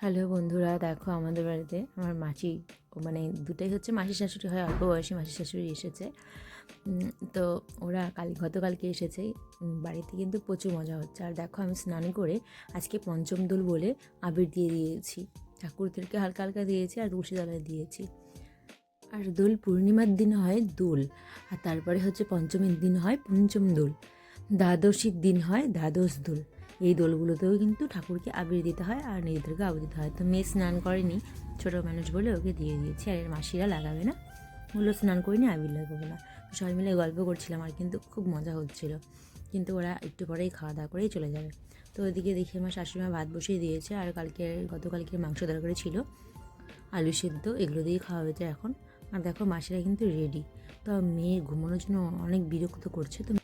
Hello বন্ধুরা, দেখো আমাদের বাড়িতে আমার মাসি মানে দুটাই হচ্ছে মাসি শাশুড়ি হয়, অল্প বয়সী মাসি শাশুড়ি এসেছে। তো ওরা কাল, গতকালকে এসেছে। বাড়িতে কিন্তু প্রচুর মজা হচ্ছে। আর দেখো আমি স্নান করে আজকে পঞ্চম দোল বলে আবির দিয়ে দিয়েছি। ঠাকুরদেরকে হালকা হালকা দিয়েছি আর তুলসী তলায় দিয়েছি। আর দোল পূর্ণিমার দিন হয় দোল, আর তারপরে হচ্ছে পঞ্চমীর দিন হয় পঞ্চম দোল। দ্বাদশীর দিন হয় দ্বাদশ দোল। এই দোলগুলোতেও কিন্তু ঠাকুরকে আবির দিতে হয় আর নিজেদেরকে আবির দিতে হয়। তো মেয়ে স্নান করেনি, ছোটো মানুষ বলে ওকে দিয়ে দিয়েছি। আর এর মাসিরা লাগাবে না? বলল, স্নান করিনি, আবির লাগাবো না। সবাই মিলে গল্প করছিলাম আর কিন্তু খুব মজা হচ্ছিল। কিন্তু ওরা একটু পরেই খাওয়া দাওয়া করেই চলে যাবে। তো ওদিকে দেখি আমার শাশুড়িমা ভাত বসিয়ে দিয়েছে আর কালকে গতকালকে মাংস তরকারি ছিল। আলু সেদ্ধ, এগুলো দিয়েই খাওয়া হয়েছে এখন। আর দেখো, মাসিরা কিন্তু রেডি। তো মেয়ে ঘুমানোর জন্য অনেক বিরক্ত করছে। তো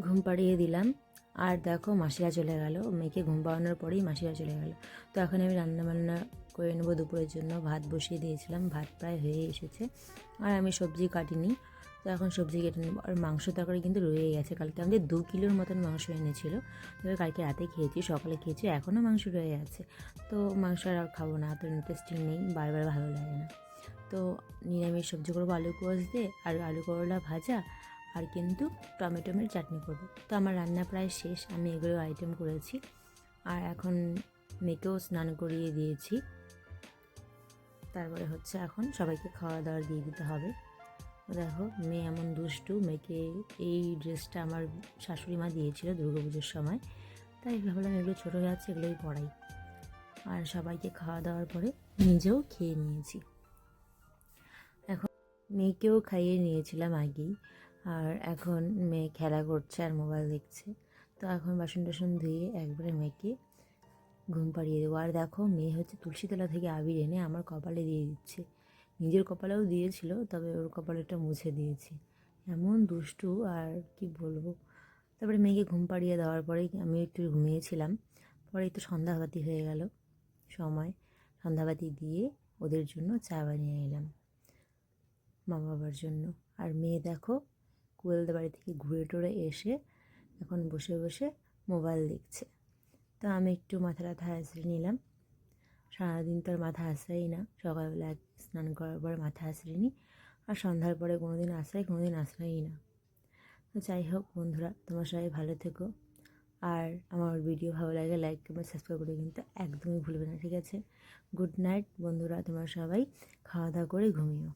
ঘুম পাড়িয়ে দিলাম। আর দেখো মাসিরা চলে গেল, মেয়েকে ঘুম পাড়ানোর পরেই মাসিরা চলে গেল। তো এখন আমি রান্না বান্না করে নেব দুপুরের জন্য। ভাত বসিয়ে দিয়েছিলাম, ভাত প্রায় হয়ে এসেছে। আর আমি সবজি কাটিনি, তো এখন সবজি কেটে নেব। আর মাংস তরকারি কিন্তু রয়ে গেছে। কালকে আমাদের দু কিলোর মতন মাংস এনেছিল তবে কালকে রাতে খেয়েছি, সকালে খেয়েছি এখনও মাংস রয়ে আছে। তো মাংস আর খাব না, এত ইন্টারেস্টিং নেই, বারবার ভালো লাগে না। তো নিরামিষ সবজি করব আলু কোয়াশ দিয়ে, আর আলু করলা ভাজা আর কিন্তু টমেটোমের চাটনি করব। তো আমার রান্না প্রায় শেষ, আমি এগুলো আইটেম করেছি। আর এখন মেয়েকেও স্নান করিয়ে দিয়েছি। তারপরে হচ্ছে এখন সবাইকে খাওয়া দাওয়া দিয়ে দিতে হবে। দেখো, মেয়ে এমন দুষ্টু, মেয়েকে এই ড্রেসটা আমার শাশুড়ি মা দিয়েছিল দুর্গাপুজোর সময়। তাই ভাবলাম এগুলো ছোটো হয়ে যাচ্ছে, এগুলোই পড়াই। আর সবাইকে খাওয়া দাওয়ার পরে নিজেও খেয়ে নিয়েছি। এখন মেয়েকেও খাইয়ে নিয়েছিলাম আগেই। আর এখন মেয়ে খেলা করছে আর মোবাইল দেখছে। তো এখন বাসন টাসন ধুয়ে একবারে মেয়েকে ঘুম পাড়িয়ে দেবো। আর দেখো, মেয়ে হচ্ছে তুলসীতলা থেকে আবির এনে আমার কপালে দিয়ে দিচ্ছে। নিজের কপালেও দিয়েছিল, তবে ওর কপালেটা মুছে দিয়েছি। এমন দুষ্টু, আর কি বলব? তারপরে মেয়েকে ঘুম পাড়িয়ে দেওয়ার পরেই আমি একটু ঘুমিয়েছিলাম। পরে একটু সন্ধ্যাবাতি হয়ে গেল সময়। সন্ধ্যাবাতি দিয়ে ওদের জন্য চা বানিয়ে এলাম মা বাবার জন্য। আর মেয়ে দেখো কুয়েলদের বাড়ি থেকে ঘুরে টুরে এসে এখন বসে বসে মোবাইল দেখছে। তো আমি একটু মাথা টাথা আঁচড়ে নিলাম। সারাদিন তো আর মাথা আঁচড়াই না। সকালবেলা স্নান করার পরে মাথা আঁচড়ে নিই। আর সন্ধ্যার পরে কোনো দিন আশ্রয় কোনো দিন আশ্রয়ই না। তো যাই হোক বন্ধুরা, তোমার সবাই ভালো থেকো। আর আমার ভিডিও ভালো লাগে লাইক কমেন্ট সাবস্ক্রাইব করে কিন্তু একদমই ভুলবে না, ঠিক আছে? গুড নাইট বন্ধুরা, তোমরা সবাই খাওয়া দাওয়া করে ঘুমিও।